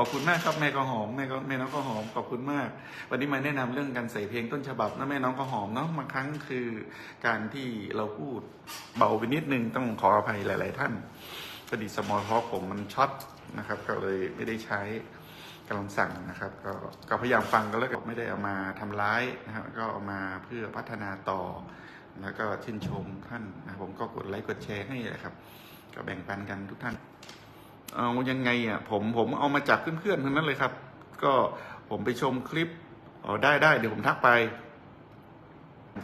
ขอบคุณมากครับแม่ก็หอมแม่ก็แม่น้องก็หอมขอบคุณมาก วันนี้มาแนะนำเรื่องการใส่เพลงต้นฉบับนะแม่น้องก็หอมเนาะบางครั้งคือการที่เราพูดเบาไปนิดนึงต้องขออภัยหลาย ๆ ท่านพอดีสมอลท็อกผมมันช็อตนะครับ ก็เลยไม่ได้ใช้กำลังสั่งนะครับก็ก็พยายามฟังกันแล้วก็ไม่ได้เอามาทำร้ายนะครับก็เอามาเพื่อพัฒนาต่อ แล้วก็ชื่นชมท่านนะผมก็กดไลค์กดแชร์ให้นะครับ ก็แบ่งปันกันทุกท่าน เอายังไงอะผมผมเอามาจากเพื่อนๆทั้งนั้นเลยครับ ก็ผมไปชมคลิปอ๋อได้ได้เดี๋ยวผมทักไป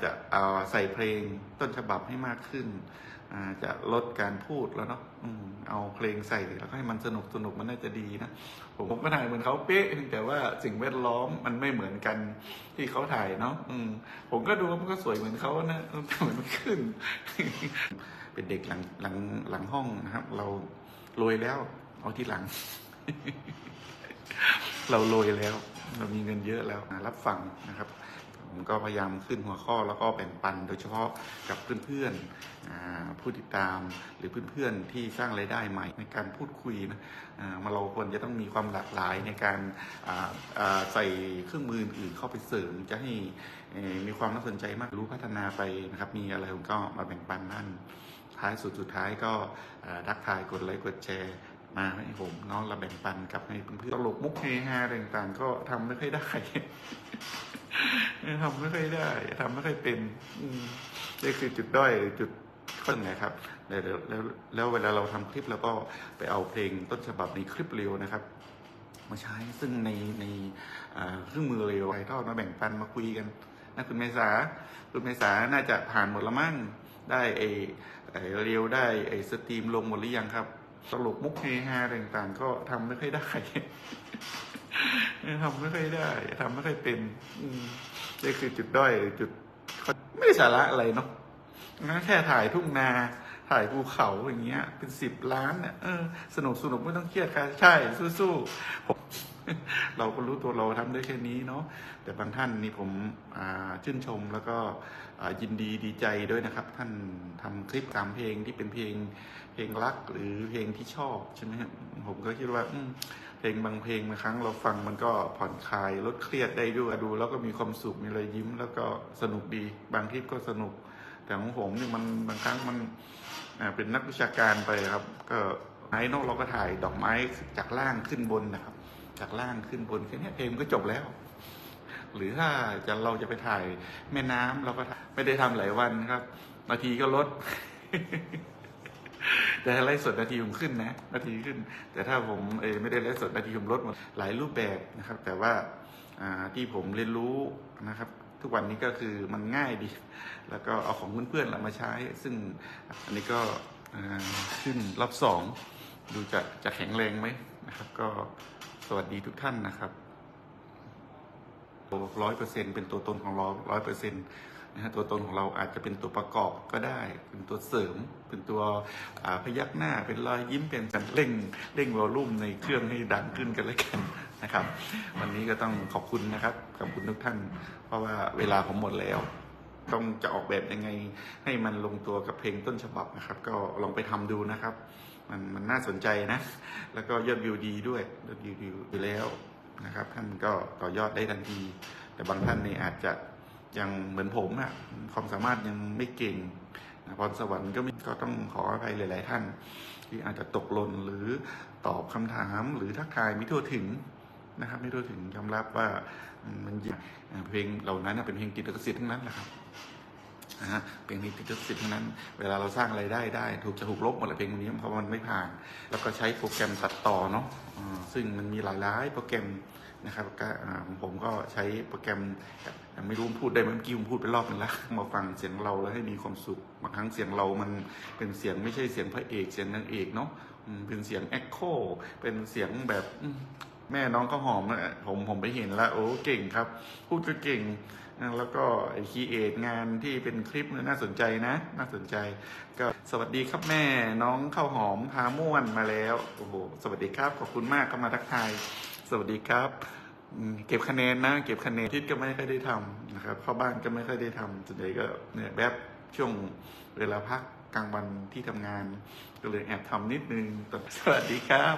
จะเอาใส่เพลงต้นฉบับให้มากขึ้นจะลดการพูดแล้วเนาะอเอาเพลงใส่แล้วก็ให้มันสนุกสนุกมันน่าจะดีนะ ผมก็ถ่ายเหมือนเขาเป๊ะแต่ว่าสิ่งแวดล้อมมันไม่เหมือนกันที่เขาถ่ายเนาะมผมก็ดูมันก็สวยเหมือนเขานะแต่เหมือนขึ้น เป็นเด็กหลังหลังหลังห้องนะครับ เรา รวยแล้ว เอาที่หลัง เรารวยแล้ว เรามีเงินเยอะแล้วรับฟังนะครับ ผมก็พยายามขึ้นหัวข้อแล้วก็แบ่งปัน โดยเฉพาะกับเพื่อนๆอ่าผู้ติดตามหรือเพื่อนๆที่สร้างรายได้ใหม่ ในการพูดคุยนะมาเราควรจะต้องมีความหลากหลายในการใส่เครื่องมืออื่นเข้าไปเสริมจะให้มีความน่าสนใจมากรู้พัฒนาไปนะครับ มีอะไรผมก็มาแบ่งปันนั่น ท้ายสุดสุดท้ายก็ทักทายกดไลค์กดแชร์มาให้ผมเนาะเราแบ่งปันกับให้เพื่อนตลกมุกเฮฮาอะไรต่างๆ ก็ทำไม่ค่อยได้ทำไม่ค่อยได้ทำไม่ค่อยเป็นนี่คือจุดด้อยจุดข้อไหนครับแล้วแล้วแล้วเวลาเราทำคลิปแล้วก็ไปเอาเพลงต้นฉบับในคลิปเร็วนะครับ มาใช้ซึ่งในในเครื่องมือเร็วไทอดมาแบ่งปันมาคุยกันนะคุณเมษาคุณเมษาน่าจะผ่านหมดละมั่ง ได้ไอไอเร็วได้ไอสตรีมลงหมดหรือยังครับตลกมุกเฮฮาอะไรต่างๆ ก็ทำไม่ค่อยได้ทำไม่ค่อยได้ทำไม่ค่อยเป็นอืมนี่คือจุดด้อยหรือจุดไม่ได้สาระอะไรเนาะงั้นแค่ถ่ายทุ่งนาถ่ายภูเขาอย่างเงี้ย เป็นสิบล้านเนี่ยเออสนุกสนุกไม่ต้องเครียดค่ะใช่ สู้ๆผม เราก็รู้ตัวเราทำได้แค่นี้เนาะแต่บางท่านนี่ผมชื่นชมแล้วก็ยินดีดีใจด้วยนะครับ ท่านทำคลิปตามเพลงที่เป็นเพลงเพลงรักหรือเพลงที่ชอบใช่ไหมครับผมก็คิดว่าเพลงบางเพลงบางครั้งเราฟังมันก็ผ่อนคลายลดเครียดได้ด้วยดู แล้วก็มีความสุขมีรอยยิ้ม แล้วก็สนุกดี บางคลิปก็สนุก แต่ของผมนี่มันบางครั้งมันเป็นนักวิชาการไปครับ ก็ไม้นอกเราก็ถ่ายดอกไม้จากล่างขึ้นบนนะครับ จากล่างขึ้นบนแค่นี้เพลงก็จบแล้ว หรือถ้าจะเราจะไปถ่ายแม่น้ำเราก็ไม่ได้ทำหลายวันครับ นาทีก็ลด แต่ไลฟ์สดนาทีผมขึ้นนะ นาทีขึ้น แต่ถ้าผมเอไม่ได้ไลฟ์สดนาทีผมลดหมดหลายรูปแบบนะครับ แต่ว่าที่ผมเรียนรู้นะครับทุกวันนี้ก็คือมันง่ายดี แล้วก็เอาของเพื่อนๆเรามาใช้ ซึ่งอันนี้ก็ขึ้นรอบสอง ดูจะจะแข็งแรงไหมนะครับ ก็ สวัสดีทุกท่านนะครับร้อยเปอร์เซ็นเป็นตัวตนของเราร้อยเปอร์เซ็นนะฮะตัวตนของเราอาจจะเป็นตัวประกอบก็ได้ เป็นตัวเสริม เป็นตัวพยักหน้า เป็นรอยยิ้ม เป็นการเร่งเร่งวอลลุ่มในเครื่องให้ดังขึ้นกันแล้วกันนะครับ วันนี้ก็ต้องขอบคุณนะครับขอบคุณทุกท่าน เพราะว่าเวลาผมหมดแล้ว ต้องจะออกแบบยังไงให้มันลงตัวกับเพลงต้นฉบับนะครับ ก็ลองไปทำดูนะครับ มันมันน่าสนใจนะ แล้วก็ยอดวิวดีด้วยยอดวิวดีอยู่แล้วนะครับท่านก็ต่อยอดได้ทันที แต่บางท่านเนี่ยอาจจะยังเหมือนผมอะความสามารถยังไม่เก่งนะพรสวรรค์ก็มีก็ต้องขออภัยหลาย ๆ ท่าน ที่อาจจะตกหล่นหรือตอบคำถามหรือทักทายไม่ทั่วถึงนะครับ ไม่ทั่วถึงยอมรับว่ามันเพลงเหล่านั้นเป็นเพลงติดลิขสิทธิ์ทั้งนั้นแหละครับ นะฮะเพลงนี้ติดลิขสิทธิ์ทั้งนั้น เวลาเราสร้างอะไรได้ได้ ถูกจะถูกลบหมดเลยเพลงนี้เพราะมันไม่ผ่าน แล้วก็ใช้โปรแกรมตัดต่อเนาะซึ่งมันมีหลายๆโปรแกรมนะครับก็ผมก็ใช้โปรแกรมไม่รู้พูดได้ไหมเมื่อกี้ผมพูดไปรอบนึงแล้วมาฟังเสียงเราแล้วให้มีความสุขบางครั้งเสียงเรามันเป็นเสียงไม่ใช่เสียงพระเอกเสียงนางเอกเนาะเป็นเสียงเอ็กโคเป็นเสียงแบบแม่น้องก็หอมนะผมผมไปเห็นแล้วโอ้เก่งครับ พูดก็เก่ง แล้วก็ไอคีเอทงานที่เป็นคลิปน่าสนใจนะ น่าสนใจ ก็สวัสดีครับแม่น้องข้าวหอมพาม่วนมาแล้วโอ้โหสวัสดีครับขอบคุณมากก็มาทักทาย สวัสดีครับเก็บคะแนนนะ เก็บคะแนนทิศก็ไม่ค่อยได้ทำนะครับเข้าบ้านก็ไม่ค่อยได้ทำส่วนใหญ่ก็เนี่ยแบบช่วงเวลาพัก กลางวันที่ทำงาน ก็เลยแอบทำนิดนึงแต่สวัสดีครับ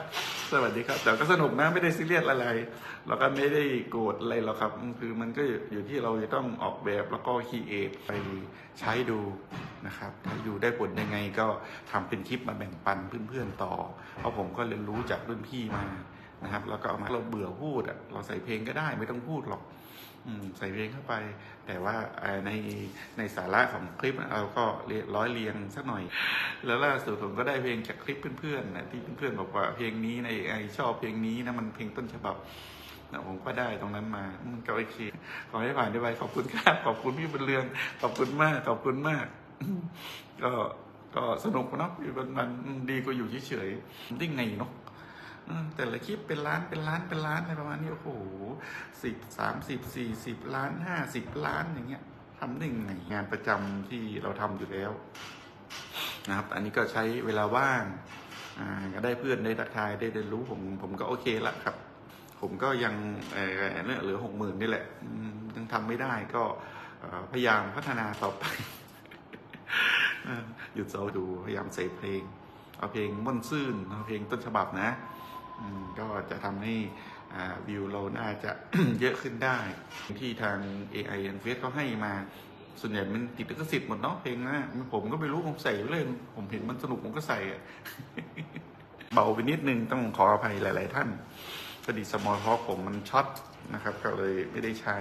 สวัสดีครับแต่ก็สนุกนะไม่ได้ซีเรียสอะไรแล้วก็ไม่ได้โกรธอะไรหรอกครับ คือมันก็อยู่ที่เราจะต้องออกแบบแล้วก็คีเอทไปใช้ดูนะครับถ้าอยู่ได้ผลยังไงก็ทำเป็นคลิปมาแบ่งปันเพื่อนๆต่อ เพราะผมก็เรียนรู้จากรุ่นพี่มา นะครับแล้วก็เอามาเราเบื่อพูดอะเราใส่เพลงก็ได้ไม่ต้องพูดหรอกอืใส่เพลงเข้าไป แต่ว่าในในสาระของคลิปเราก็ร้อยเรียงสักหน่อย แล้วล่าสุดผมก็ได้เพลงจากคลิปเพื่อนๆนะที่เพื่อนๆบอกว่าเพลงนี้ในไอชอบเพลงนี้นะมันเพลงต้นฉบับนะผมก็ได้ตรงนั้นมาอืมก็โอเคขอให้ผ่านได้ไปขอบคุณครับขอบคุณพี่บุญเรืองขอบคุณมากขอบคุณมาก ก็ก็สนุกนะอยู่มันมันดีกว่าอยู่เฉยๆได้ไงเนาะ แต่ละคลิปเป็นล้านเป็นล้านเป็นล้านอะไรประมาณนี้โอ้โหสิบสามสิบสี่สิบล้านห้าสิบล้านอย่างเงี้ยทำได้ไงงานประจำที่เราทำอยู่แล้วนะครับ อันนี้ก็ใช้เวลาว่างอ่าก็ได้เพื่อนได้ทักทายได้เรียนรู้ผมผมก็โอเคละครับ ผมก็ยังเออเนี่ยเหลือหกหมื่นนี่แหละยังทำไม่ได้ก็พยายามพัฒนาต่อไปหยุดเสาดูพยายามใส่เพลง เอาเพลงม่วนซื่นเอาเพลงต้นฉบับนะ ก็จะทำให้วิวเราน่าจะเยอะขึ้นได้ ที่ทาง AI ทางเฟซเขาให้มา ส่วนใหญ่มันติดลิขสิทธิ์หมดเนาะเพลงนะผมก็ไม่รู้ผมใส่เลย ผมเห็นมันสนุกผมก็ใส่อะเบาไปนิดนึงต้องขออภัยหลาย ๆ ท่านพอดีสมอลท็อกผมมันช็อตนะครับ ก็เลยไม่ได้ใช้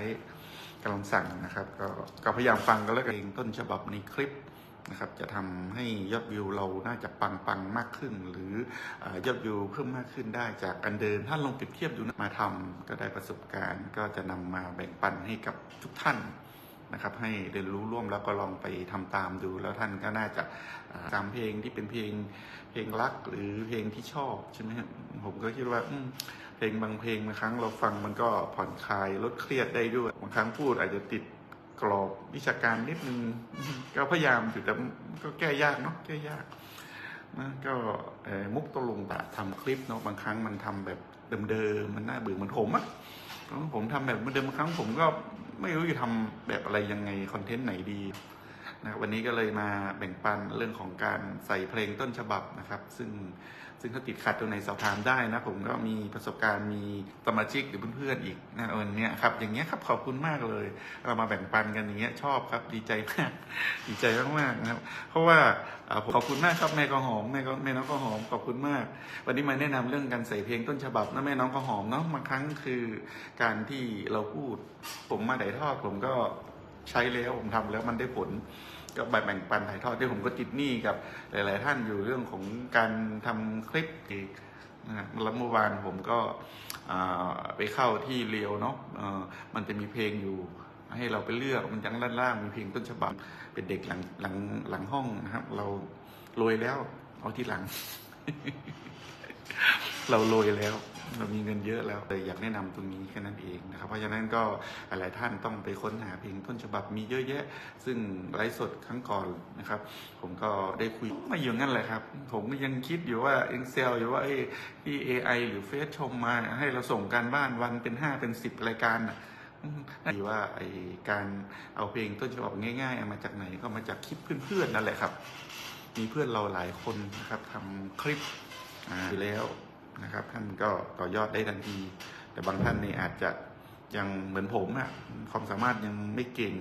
กำลังสั่งนะครับ ก็ก็พยายามฟังกันแล้วกันเองต้นฉบับในคลิป นะครับจะทำให้ยอดวิวเราน่าจะปังปังๆมากขึ้น หรืออยอดวิวเพิ่มมากขึ้นได้จากอันเดิมถ้าลองเปรียบเทียบดูนะมาทำก็ได้ประสบการณ์ ก็จะนำมาแบ่งปันให้กับทุกท่านนะครับให้เรียนรู้ร่วมแล้วก็ลองไปทำตามดู แล้วท่านก็น่าจะตามเพลงที่เป็นเพลงเพลงรักหรือเพลงที่ชอบใช่ไหมผมก็คิดว่าเพลงบางเพลงบางครั้งเราฟังมันก็ผ่อนคลายลดเครียดได้ด้วยบางครั้งพูดอาจจะติด กรอบวิชาการนิดนึงก็พยายามอยู่แต่ก็แก้ยากเนาะแก้ยากนะก็เอ่อมุกตกลงตะทำคลิปเนาะบางครั้งมันทำแบบเดิมๆมันน่าเบื่อเหมือนผมอะผมทำแบบเดิมๆครั้งผมก็ไม่รู้จะทำแบบอะไรยังไงคอนเทนต์ไหนดี นะวันนี้ก็เลยมาแบ่งปันเรื่องของการใส่เพลงต้นฉบับนะครับ ซึ่งซึ่งถ้าติดขัดตรงไหนสอบถามได้นะ ผมก็มีประสบการณ์มีสมาชิกหรือเพื่อนๆอีกนะวันนี้ครับอย่างเงี้ยครับขอบคุณมากเลย เรามาแบ่งปันกันอย่างเงี้ยชอบครับดีใจมากดีใจมากๆนะครับ เพราะว่าผมขอบคุณมากครับแม่ก็หอมแม่ก็แม่น้องก็หอมขอบคุณมาก วันนี้มาแนะนำเรื่องการใส่เพลงต้นฉบับนะแม่น้องก็หอมเนาะบางครั้งคือการที่เราพูด ผมมาถ่ายทอดผมก็ ใช้แล้วผมทำแล้วมันได้ผลก็แบ่งปันถ่ายทอดที่ผมก็ติดหนี้กับหลาย ๆ ท่านอยู่เรื่องของการทำคลิปอีกนะฮะแล้วเมื่อวานผมก็ไปเข้าที่เรียวเนาะมันจะมีเพลงอยู่ให้เราไปเลือกมันยังล่างๆมีเพลงต้นฉบับเป็นเด็กหลังหลังหลังห้องนะครับ เราโรยแล้ว เอาที่หลัง เราโรยแล้ว เรามีเงินเยอะแล้วเลยอยากแนะนำตรงนี้แค่นั้นเองนะครับ เพราะฉะนั้นก็หลายท่านต้องไปค้นหาเพลงต้นฉบับมีเยอะแยะ ซึ่งไลฟ์สดครั้งก่อนนะครับ ผมก็ได้คุยมาอยู่งั้นแหละครับ ผมยังคิดอยู่ว่า Excel อยู่ว่าไอ้ที่ AI หรือเฟซชมมาให้เราส่งการบ้านวันเป็นห้าเป็นสิบรายการน่ะดีว่าไอการเอาเพลงต้นฉบับง่ายๆเอามาจากไหนก็มาจากคลิปเพื่อนๆนั่นแหละครับ มีเพื่อนเราหลายคนนะครับทำคลิปอ่าไปแล้ว นะครับ ท่านก็ต่อยอดได้ทันที แต่บางท่านนี่อาจจะยังเหมือนผมอะความสามารถยังไม่เก่ง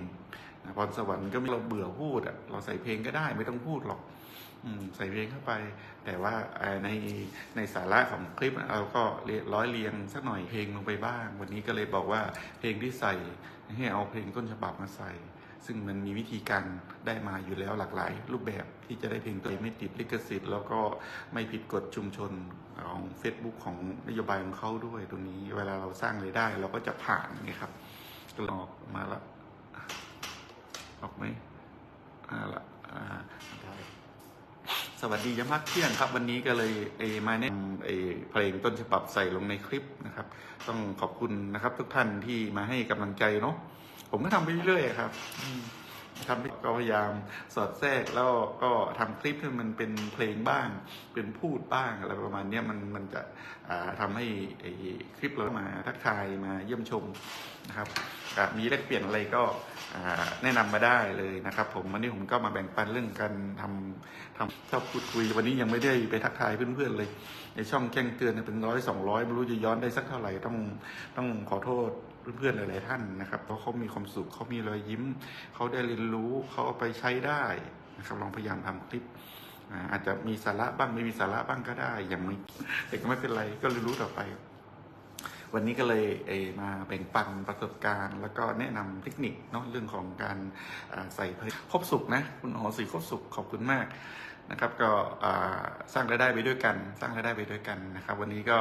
พรสวรรค์ก็ม่เราเบื่อพูดอะเราใส่เพลงก็ได้ไม่ต้องพูดหรอกอใส่เพลงเข้าไป แต่ว่าในในสาระของคลิปเราก็ร้อยเรียงสักหน่อยเพลงลงไปบ้าง วันนี้ก็เลยบอกว่าเพลงที่ใส่ให้เอาเพลงต้นฉบับมาใส่ ซึ่งมันมีวิธีการได้มาอยู่แล้วหลากหลาย รูปแบบที่จะได้เพลงตัวเองไม่ติดลิขสิทธิ์ แล้วก็ไม่ผิดกฎชุมชนของ Facebook ของนโยบายของเขาด้วยตรงนี้ เวลาเราสร้างรายได้เราก็จะผ่านนี่ครับก็อออกมาละออกไหมอ่าละอ่าได้สวัสดียามพักเที่ยงครับ วันนี้ก็เลยเอมาแนะนำเอเพลงต้นฉบับใส่ลงในคลิปนะครับ ต้องขอบคุณนะครับทุกท่านที่มาให้กำลังใจเนาะ ผมก็ทำไปเรื่อยๆครับอืมทำก็พยายามสอดแทรกแล้วก็ทำคลิปให้มันเป็นเพลงบ้าง เป็นพูดบ้างอะไรประมาณเนี้ยมันมันจะอ่าทำให้ไอ้คลิปเรามาทักทายมาเยี่ยมชมนะครับอะมีแลกเปลี่ยนอะไรก็อ่าแนะนำมาได้เลยนะครับ ผมวันนี้ผมก็มาแบ่งปันเรื่องการทำ ทำชอบพูดคุยวันนี้ยังไม่ได้ไปทักทายเพื่อนๆเลย ในช่องแจ้งเตือนเนี่ยเป็นร้อยสองร้อยไม่รู้จะย้อนได้สักเท่าไหร่ต้องต้องขอโทษ เพื่อนๆหลายๆท่านนะครับเพราะเขามีความสุขเขามีรอยยิ้ม เขาได้เรียนรู้เขาเอาไปใช้ได้นะครับลองพยายามทำคลิปอาจจะมีสาระบ้างไม่มีสาระบ้างก็ได้ อย่างไม่แต่ก็ไม่เป็นไรก็เรียนรู้ต่อไป วันนี้ก็เลยเอมาแบ่งปันประสบการณ์ แล้วก็แนะนำเทคนิคเนาะเรื่องของการใส่เพลครบสุขนะ คุณหอสีครบสุขขอบคุณมากนะครับ ก็สร้างรายได้ไปด้วยกัน สร้างรายได้ไปด้วยกันนะครับ วันนี้ก็